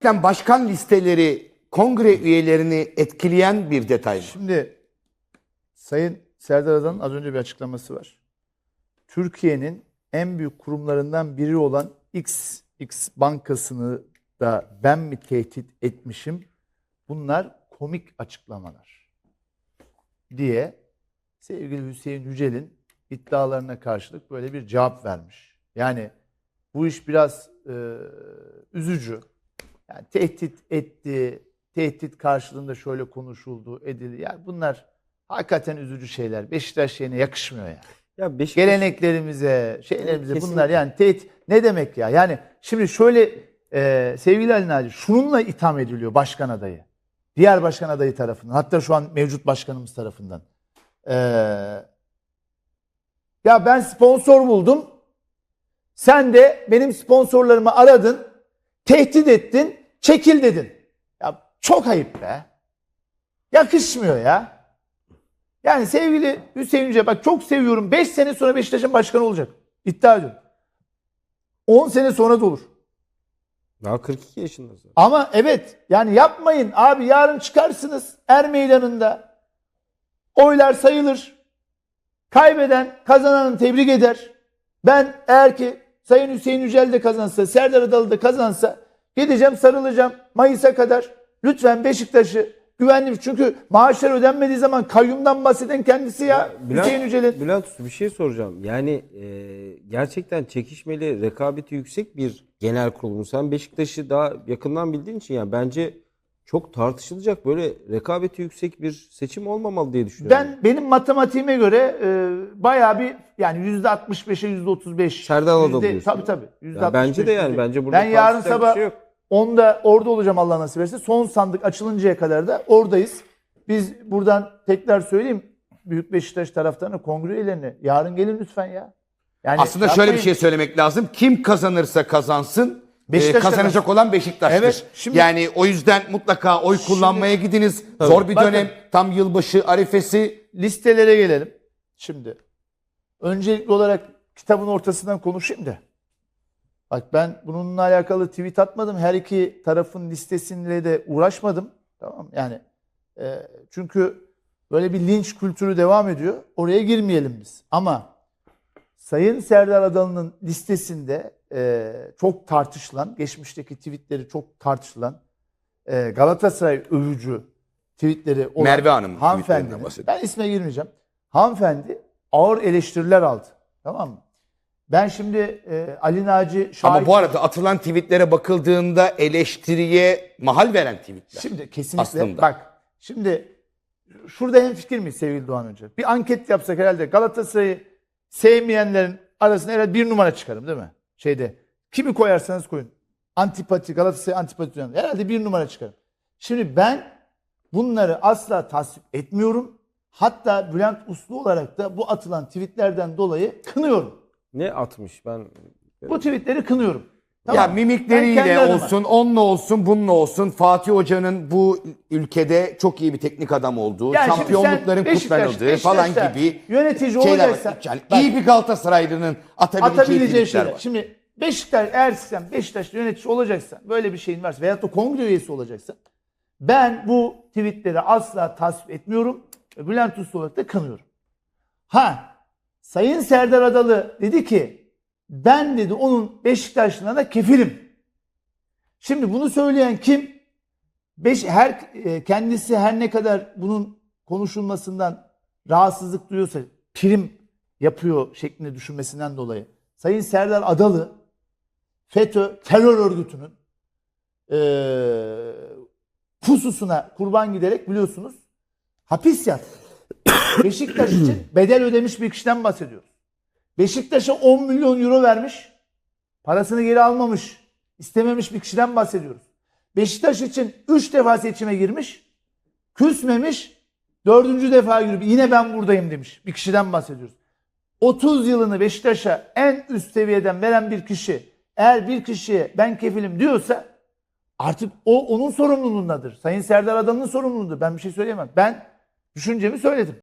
Gerçekten başkan listeleri kongre üyelerini etkileyen bir detay mı? Şimdi Sayın Serdar Adan'ın az önce bir açıklaması var. Türkiye'nin en büyük kurumlarından biri olan X, X bankasını da ben mi tehdit etmişim? Bunlar komik açıklamalar diye sevgili Hüseyin Yücel'in iddialarına karşılık böyle bir cevap vermiş. Yani bu iş biraz e, üzücü. Yani tehdit etti, tehdit karşılığında şöyle konuşuldu, edildi. Yani bunlar hakikaten üzücü şeyler. Beşiktaş şeyine yakışmıyor yani. Ya Beşiktaş Geleneklerimize, şeylerimize Kesinlikle. bunlar yani tehdit ne demek ya? Yani şimdi şöyle e, sevgili Ali Naci şununla itham ediliyor başkan adayı. Diğer başkan adayı tarafından. Hatta şu an mevcut başkanımız tarafından. E, ya ben sponsor buldum. Sen de benim sponsorlarımı aradın. Tehdit ettin. Çekil dedin. Ya çok ayıp be. Yakışmıyor ya. Yani sevgili Hüseyin Yüce bak çok seviyorum. 5 sene sonra Beşiktaş'ın başkanı olacak. İddia ediyorum. 10 sene sonra da olur. daha 42 yaşındasın. Ama evet yani yapmayın abi yarın çıkarsınız er meydanında. Oylar sayılır. Kaybeden kazananı tebrik eder. Ben eğer ki Sayın Hüseyin Yücel de kazansa, Serdar Adalı da kazansa gideceğim sarılacağım Mayıs'a kadar. Lütfen Beşiktaş'ı güvenli çünkü maaşlar ödenmediği zaman kayyumdan bahseden kendisi ya, Hüseyin Yücel'in. Bülent Usta bir şey soracağım. Yani e, gerçekten çekişmeli, rekabeti yüksek bir genel kurulu. Sen Beşiktaş'ı daha yakından bildiğin için yani bence çok tartışılacak böyle rekabeti yüksek bir seçim olmamalı diye düşünüyorum. Ben benim matematiğime göre e, bayağı bir yani yüzde 65'e yüzde 35. Serdar Adalı diyorsun. Tabii tabii. Yüzde Ya bence de 65, yani bence burada Ben yarın sabah şey yok. Onda orada olacağım Allah nasip ederse. Son sandık açılıncaya kadar da oradayız. Biz buradan tekrar söyleyeyim. Büyük Beşiktaş taraftarına, kongre üyelerine yarın gelin lütfen ya. Yani Aslında şöyle bir yapmayın. şey söylemek lazım. Kim kazanırsa kazansın Beşiktaş e, kazanacak olan Beşiktaş'tır. Evet, şimdi- yani o yüzden mutlaka oy kullanmaya gidiniz. Zor bir Bakın. dönem. Tam yılbaşı arifesi. listelere gelelim. Şimdi öncelikli olarak kitabın ortasından konuşayım da. Bak ben bununla alakalı tweet atmadım. Her iki tarafın listesiyle de uğraşmadım. Tamam? Yani e, çünkü böyle bir linç kültürü devam ediyor. Oraya girmeyelim biz. Ama Sayın Serdar Adalı'nın listesinde e, çok tartışılan, geçmişteki tweetleri çok tartışılan e, Galatasaray övücü tweetleri olan Merve Hanım bahsediyorum. ben isme girmeyeceğim. Hanımefendi ağır eleştiriler aldı. Tamam mı? Ben şimdi e, Ali Naci şahit... Ama bu arada atılan tweetlere bakıldığında eleştiriye mahal veren tweetler. Şimdi kesinlikle Aslında. bak şimdi şurada hem fikir miyiz sevgili Doğan Hoca? Bir anket yapsak herhalde Galatasaray'ı sevmeyenlerin arasına herhalde bir numara çıkarım değil mi? Şeyde kimi koyarsanız koyun. Antipati Galatasaray antipati. Herhalde bir numara çıkarım. Şimdi ben bunları asla tasvip etmiyorum. Hatta Bülent Uslu olarak da bu atılan tweetlerden dolayı kınıyorum. Ne atmış ben Bu tweetleri kınıyorum. Ya Tamam? Ben kendi mimikleriyle adıma- olsun, onunla olsun, bununla olsun. Fatih Hoca'nın bu ülkede çok iyi bir teknik adam olduğu, Yani şimdi şampiyonlukların sen Beşiktaş- kutlanıldığı falan Beşiktaş'ta gibi yönetici şeyler olacaksan- var. Yani Bak- iyi bir Galatasaraylı'nın atabileceği, atabileceği tweetler şeyler. var. Şimdi Beşiktaş eğer sen Beşiktaş'ta yönetici olacaksan böyle bir şeyin varsa veyahut da kongre üyesi olacaksan ben bu tweetleri asla tasvip etmiyorum. ve Bülent Uslu olarak da kınıyorum. Ha Sayın Serdar Adalı dedi ki ben dedi onun Beşiktaşlılığına kefilim. Şimdi bunu söyleyen kim? Beş, her e, kendisi her ne kadar bunun konuşulmasından rahatsızlık duyuyorsa prim yapıyor şeklinde düşünmesinden dolayı Sayın Serdar Adalı FETÖ terör örgütünün eee pususuna kurban giderek biliyorsunuz hapis yattı. Beşiktaş için bedel ödemiş bir kişiden bahsediyoruz. Beşiktaş'a 10 milyon euro vermiş. Parasını geri almamış. istememiş bir kişiden bahsediyoruz. Beşiktaş için 3 defa seçime girmiş. Küsmemiş. Dördüncü defa girip yine ben buradayım demiş. Bir kişiden bahsediyoruz. 30 yılını Beşiktaş'a en üst seviyeden veren bir kişi eğer bir kişiye ben kefilim diyorsa artık o onun sorumluluğundadır. Sayın Serdar Adalı'nın sorumluluğudur. Ben bir şey söyleyemem. Ben düşüncemi söyledim.